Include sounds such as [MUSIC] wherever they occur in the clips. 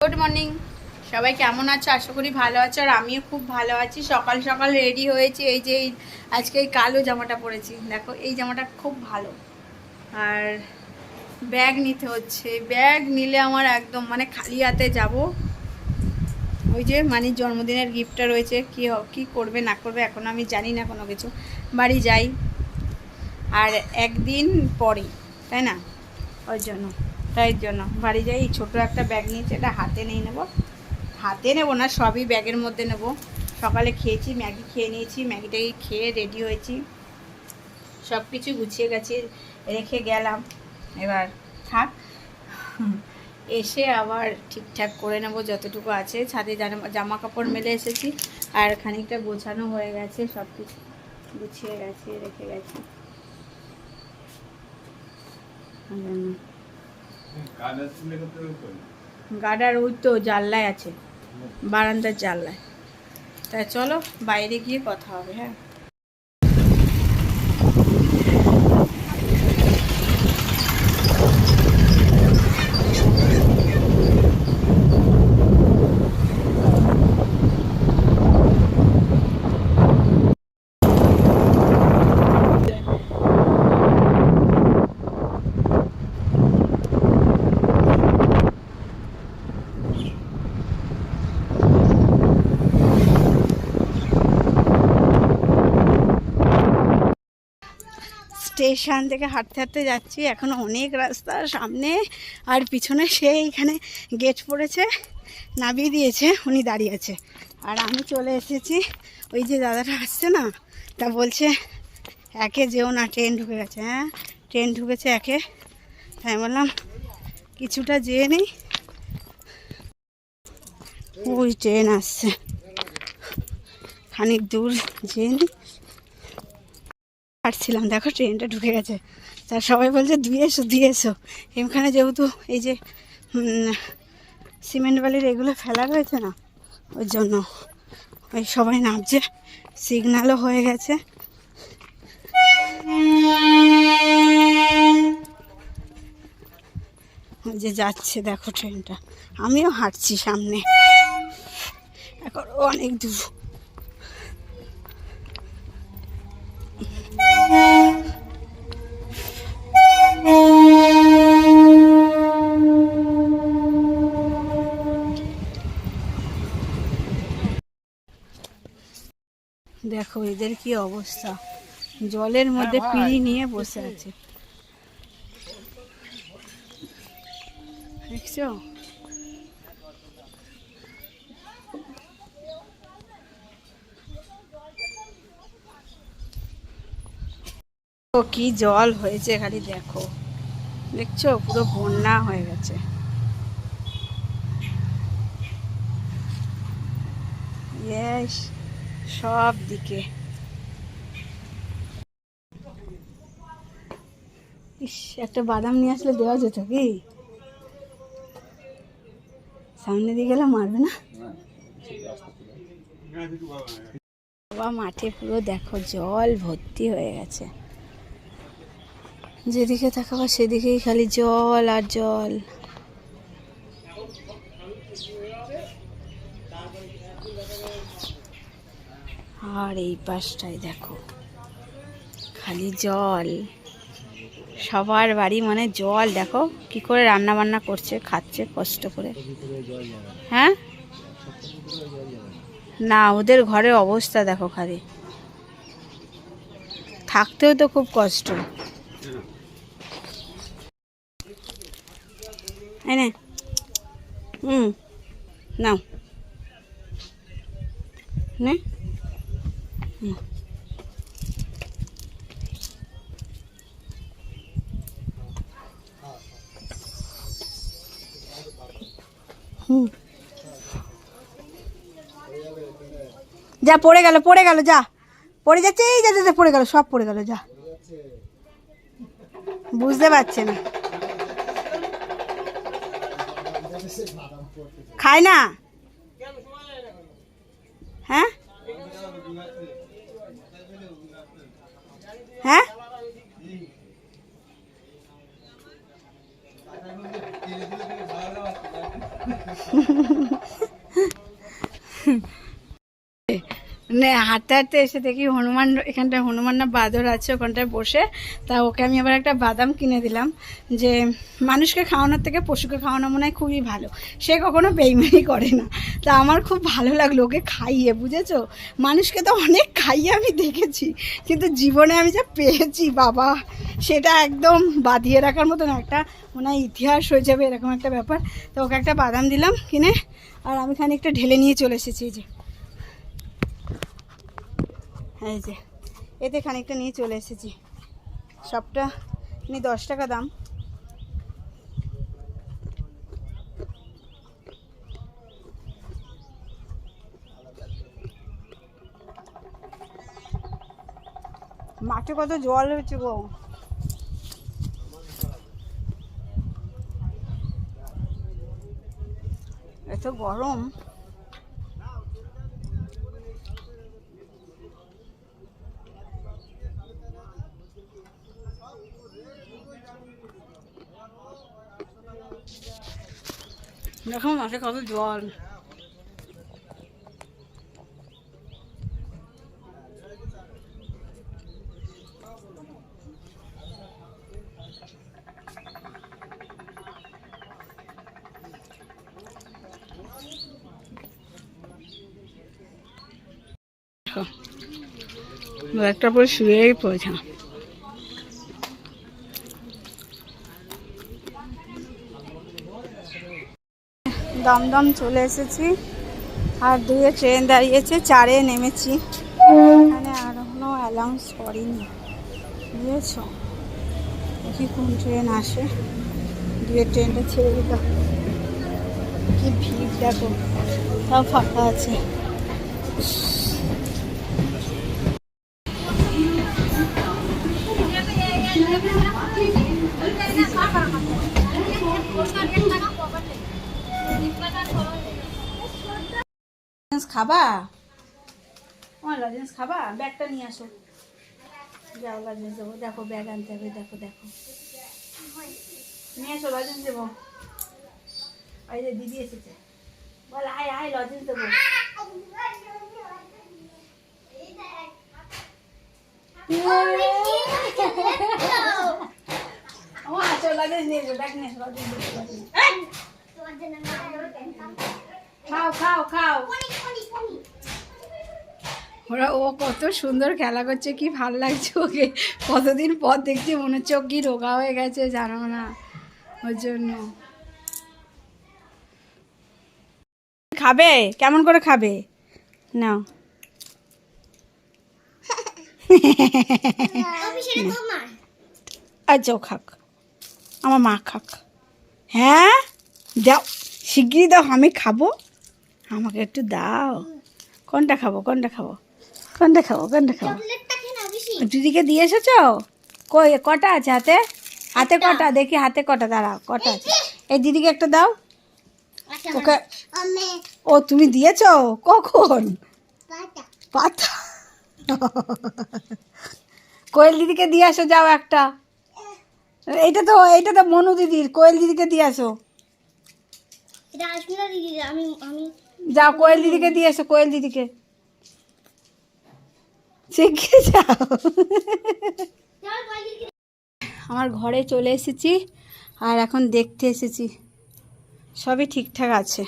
Good morning সবাই কেমন আছো? আশা করি ভালো আছো আর আমিও খুব ভালো আছি। সকাল সকাল রেডি হয়েছি। এই যে আজকে এই কালো জামাটা পরেছি। দেখো, এই জামাটা খুব ভালো। আর ব্যাগ নিতে হচ্ছে। ব্যাগ নিলে আমার একদম মানে খালি হাতে যাব। ওই যে মানির জন্মদিনের গিফটটা রয়েছে। কী কী করবে, না করবে, এখন আমি জানি না কোনো কিছু। বাড়ি যাই। আর একদিন পরে তাই না? ওই জন্য। তাই জন্য। বাড়ি যাই ছোটো একটা ব্যাগ নিয়েছি, এটা হাতে নিয়ে নেব। হাতে নেব না, সবই ব্যাগের মধ্যে নেব। সকালে খেয়েছি, ম্যাগি খেয়ে নিয়েছি, ম্যাগিটাকে খেয়ে রেডি হয়েছি। সব কিছু গুছিয়ে গেছি, রেখে গেলাম। এবার থাক। এসে আবার ঠিকঠাক করে নেব যতটুকু আছে। ছাদে জামা- কাপড় মেলে এসেছি, আর খানিকটা গোছানো হয়ে গেছে সব কিছু গুছিয়ে গেছে, রেখে গেছি। গাডার ওই তো জানলায় আছে বারান্দার জানলায়। তা চলো বাইরে গিয়ে কথা হবে হ্যাঁ? স্টেশন থেকে হাঁটতে হাঁটতে যাচ্ছি। এখনও অনেক রাস্তা সামনে। আর পিছনে সে সেইখানে গেট পড়েছে, নামিয়ে দিয়েছে, উনি দাঁড়িয়ে আছে। আর আমি চলে এসেছি। ওই যে দাদাটা আসছে না, তা বলছে, একে যেও না, ট্রেন ঢুকে গেছে। হ্যাঁ ট্রেন ঢুকেছে একে। তাই বললাম, কিছুটা যেয়ে নেই। ওই ট্রেন আসছে। খানিক দূর যেয়ে নিই। হাঁটছিলাম দেখো, ট্রেনটা ঢুকে গেছে। তা সবাই বলছে দিয়ে এসো দিয়ে এসো। এখানে যেহেতু এই যে সিমেন্ট বালির এগুলো ফেলা রয়েছে না, ওই জন্য ওই সবাই নামছে। সিগন্যালও হয়ে গেছে। যে যাচ্ছে, দেখো ট্রেনটা। আমিও হাঁটছি সামনে। এখন অনেক দূর। দেখো এদের কি অবস্থা? জলের মধ্যে পিড়ি নিয়ে বসে আছে। দেখছ? কি জল হয়েছে খালি দেখো। দেখছ? পুরো বন্যা হয়ে গেছে। ইয়েস সব দিকে। ইস, একটা বাদাম নিয়ে আসলে দেওয়া যেত কি? সামনে দিয়ে গেলে মারবে না? বাবা, মাঠে পুরো দেখো, জল ভর্তি হয়ে গেছে। যেদিকে তাকাবো সেদিকেই খালি জল আর জল। আর এই পাশটায় দেখো। খালি জল। সবার বাড়ি মানে জল, দেখো কি করে রান্না বান্না করছে, খাচ্ছে কষ্ট করে। হ্যাঁ? না, ওদের ঘরের অবস্থা দেখো খালি। থাকতেও তো খুব কষ্ট। হুম, নাও। নে। যা পড়ে গেল পড়ে গেল যা। পড়ে যাচ্ছে এই যা যা, পড়ে গেল সব পড়ে গেল যা। বুঝতে পারছে না। খায় না? হ্যাঁ? হ্যাঁ? [LAUGHS] মানে হাঁটতে হাঁটতে এসে দেখি হনুমান, এখানটায় হনুমান না বাদর আছে, ওখানটায় বসে। তা ওকে আমি আবার একটা বাদাম কিনে দিলাম, যে মানুষকে খাওয়ানোর থেকে পশুকে খাওয়ানো মনে হয় খুবই ভালো। সে কখনো বেইমানি করে না। তা আমার খুব ভালো লাগল ওকে খাইয়ে, বুঝেছ? মানুষকে তো অনেক খাইয়ে আমি দেখেছি, কিন্তু জীবনে আমি যা পেয়েছি, বাবা, সেটা একদম বাঁধিয়ে রাখার মতন একটা মনে হয় ইতিহাস হয়ে যাবে, এরকম একটা ব্যাপার। তো ওকে একটা বাদাম দিলাম কিনে, আর আমি খানিকটা ঢেলে নিয়ে চলে এসেছি যে। এই যে এতে খানিকটা নিয়ে চলে এসেছি। সবটা নিয়ে দশ টাকা দাম। মাঠে কত জল হয়েছে গো। এত গরম। দেখো মাঠে কত জল একটা পরে শুয়েই পড়েছে দমদম চলে এসেছি। আর দুয়ে ট্রেন দাঁড়িয়েছে, চারে নেমেছি। এখানে আর কোনো অ্যালাউন্স করিনি। বুঝেছ? দেখি কোন ট্রেন আসে। দুয়ে ট্রেনটা ছেড়ে দিত কি ভিড় দেখো। সব ফাঁকা আছে। খাবা? আমার লজেন্স খাবা? ব্যাগটা নিয়ে আসো। যাও লজেন্স দেবো দেখো ব্যাগ আনতে হবে। দেখো দেখো। নিয়ে আসো লজেন্স দেবো। ওই যে দিদি এসেছে। বল আয় আয় লজেন্স দেবো। আমার আছো লজেন্স নিয়ে এসো ব্যাগ নিয়ে দেবো লজেন্স। খাও খাও খাও। ওরা ও কত সুন্দর খেলা করছে কি ভালো লাগছে ওকে। কতদিন পর দেখছি মনে হচ্ছে কি রোগা হয়ে গেছে জানো না ওর জন্য। খাবে? কেমন করে খাবে? নাও। আচ্ছা ও খাক। আমার মা খাক। হ্যাঁ? দাও শিগগিরই দাও আমি খাব। আমাকে একটু দাও। কোনটা খাব কোনটা খাব? কোনটা খাব কোনটা খাব? দিদিকে দিয়ে এসেছ? কই কটা আছে হাতে? হাতে কটা? দেখি হাতে কটা দাঁড়াও কটা আছে। এই দিদিকে একটা দাও। ওকে। ও তুমি দিয়েছ? কখন? পাতা কোয়েল দিদিকে দিয়ে আসো যাও একটা। এইটা তো এইটা তো মনু দিদির। কোয়েল দিদিকে দিয়ে আসো। এটা আসবে না দিদি আমি আমি যাও, কোয়েল দিদিকে দিয়ে এসো, কোয়েল দিদিকে। আমার ঘরে চলে এসেছি আর এখন দেখতে এসেছি। সবই ঠিকঠাক আছে।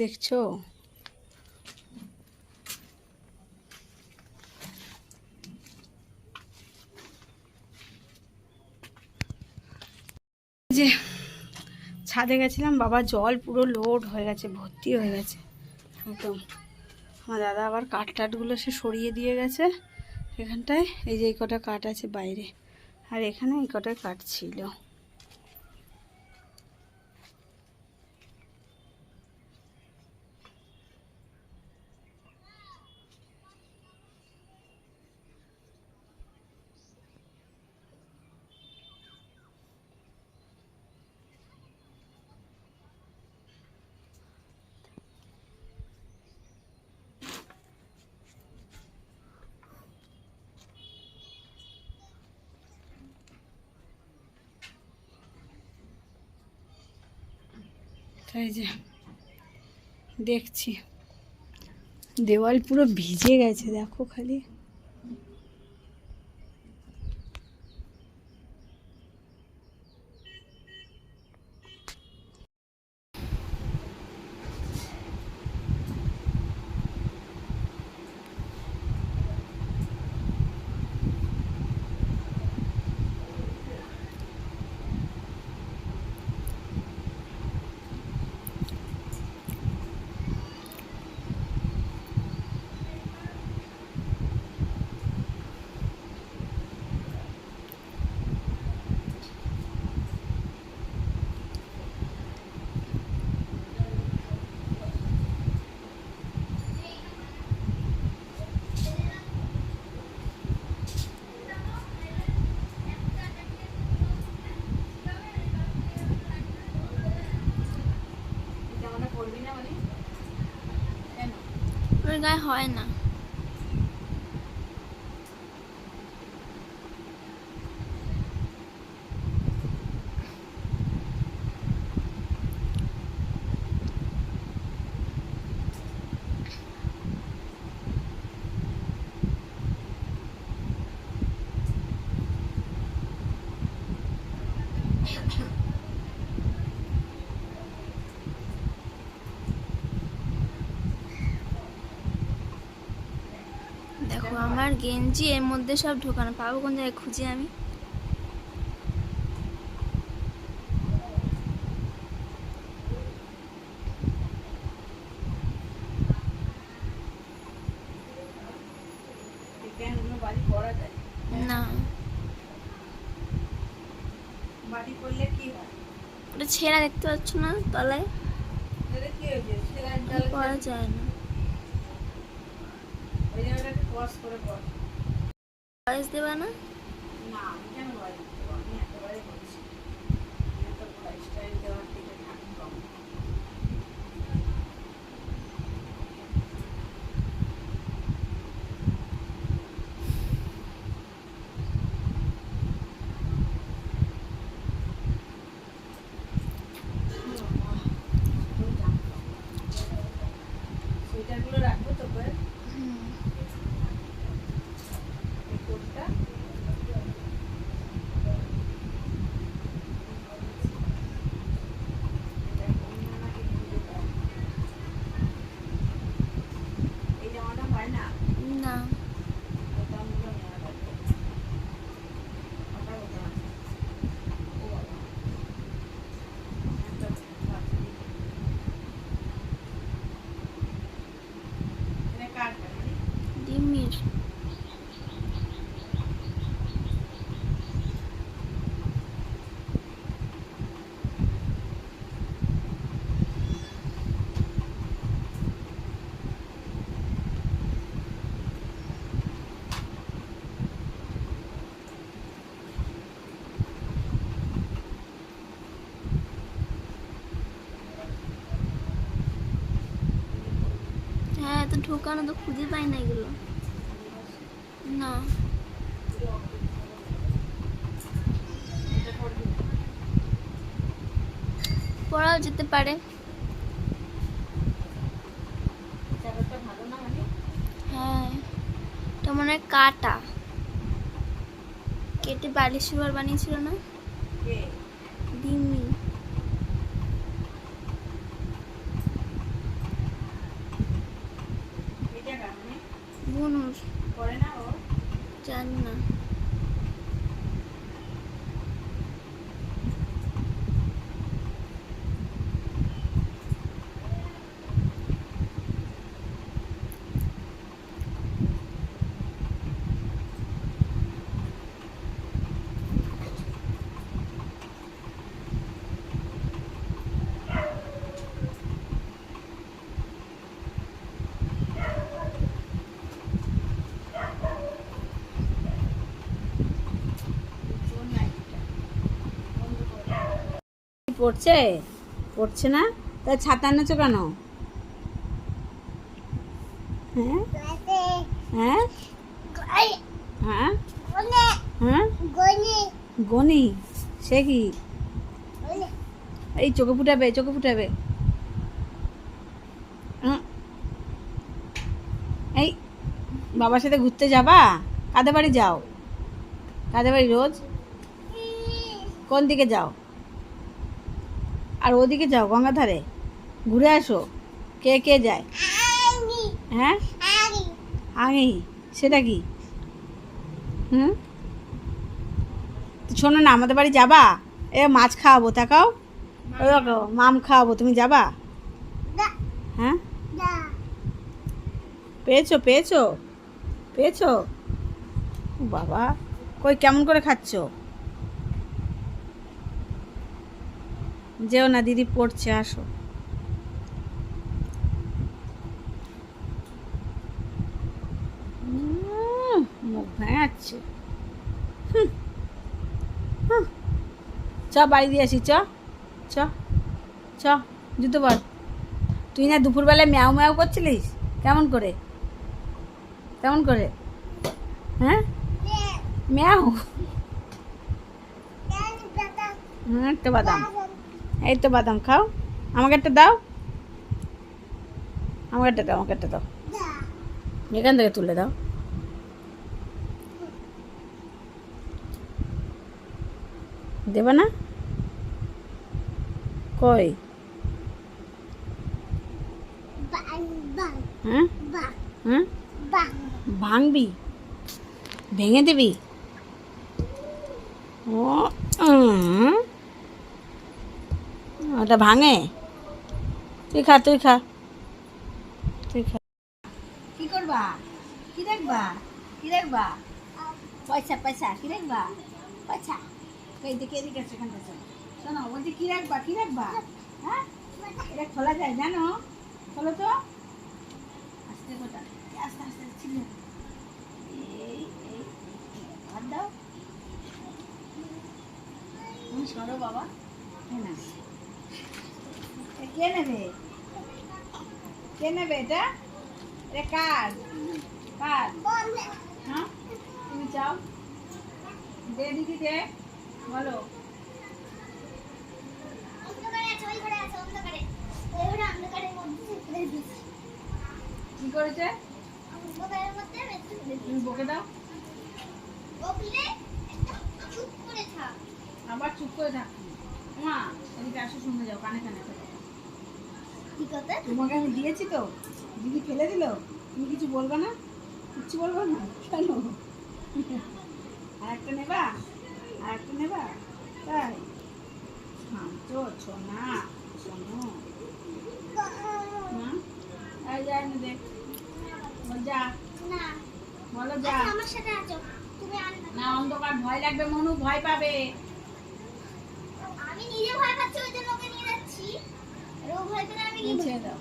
দেখছ? যে ছাদে গেছিলাম, বাবা জল পুরো লোড হয়ে গেছে, ভর্তি হয়ে গেছে। একদম। আমার দাদা আবার কাঠ টাটগুলো সে সরিয়ে দিয়ে গেছে এখানটায়। এই যে এই কটা কাঠ আছে বাইরে। আর এখানে এই কটা কাঠ ছিল। তাই যে দেখছি। দেওয়াল পুরো ভিজে গেছে দেখো খালি জামাটা পরবি না মানে কেন ওর গায়ে হয় না আমার গেঞ্জি এর মধ্যে সব ঢোকানো। পাবো কোন জায়গায়? খুঁজে আমি। না। বাড়ি করলে কি হয়? ওটা ছেঁড়া দেখতে পাচ্ছ না তলায়? পরা যায় না। ক্রস করে পড় বয়স দেবা না? না আমি কেন দিতে পারব? আমি একেবারে বলছি আমি এত স্টাইল দেওয়ার থেকে থাকি কম সোয়েটারগুলো রাখব তো করে that. ঢোকানো তো খুঁজে পাই না এগুলো। না। পড়াও যেতে পারে। হ্যাঁ এটা মনে হয় কাটা। কেটে বালিশ বানিয়েছিল না? পড়ছে? পড়ছে না? তা ছাতা এনেছো কেন? হ্যাঁ? হ্যাঁ? হ্যাঁ? হ্যাঁ? গনি। সে কি? এই চোখে ফুটাবে চোখে ফুটাবে। এই, বাবার সাথে ঘুরতে যাবা? কাদের বাড়ি যাও? কাদের বাড়ি রোজ? কোন দিকে যাও? আর ওদিকে যাও গঙ্গাধারে। ঘুরে আসো কে কে যায়। হ্যাঁ? আগে সেটা কি? হুম? শোনো না আমাদের বাড়ি যাবা? এ মাছ খাওয়াবো তাকাও। মাম খাওয়াবো তুমি যাবা? হ্যাঁ? পেয়েছ পেয়েছ পেয়েছ? বাবা কই কেমন করে খাচ্ছ? যেও না দিদি পড়ছে আসো। মুখ ভেঙাচ্ছে। চ বাড়ি দিয়ে আসি চ চ চ জুতো বল তুই না দুপুরবেলায় ম্যাও ম্যাও করছিলিস? কেমন করে? কেমন করে? হ্যাঁ? ম্যাও। হ্যাঁ একটা বাদাম। এই তো বাদাম খাও। আমাকে একটা দাও। আমাকে একটা দাও, আমাকে একটা দাও। এখান থেকে তুলে দাও। দেবে না? কই? হ্যাঁ? হ্যাঁ? ভাঙবি? ভেঙে দিবি? ও। ওটা ভাঙে? তুই খা তুই খা। তুই খা। কি করবা? কি দেখবা? কি দেখবা? পয়সা পয়সা, কি দেখবা? পয়সা। এই দিকে এদিকে এখানটা আছে। শোনো, বলছি কি রাখবা কি রাখবা? হ্যাঁ? এটা খোলা যায়, জানো? খোলো তো। আস্তে কোটা আস্তে আস্তে, ছিল। এই এই হাত দাও। সরো, বাবা। হ্যাঁ না কে নেবে কে নেবে এটা? এটা কার? কার? হ্যাঁ? তুমি চাও? দে দিদি দে। বলো। কি করেছে? তুমি বকে দাও। আবার চুপ করে থাকবি মা আসো শুনে যাও কানে কানে কথা। তোমাকে আমি দিয়েছি তো। দিদি ফেলে দিল। তুমি কিছু বলবে না? কিচ্ছু বলবে না? কেন? আর একটা নেবা? আর একটা নেবা? তাই শান্ত ছোনা শোনো। মা এই যা দে। বল বলো যা। আমার সাথে আছো তুমি না অন্ধকার ভয় লাগবে মনু ভয় পাবে। নিজে ভয় পাচ্ছে ওই জন্য ওকে নিয়ে যাচ্ছি। আর ও ভয় পেলে আমি কি দাও।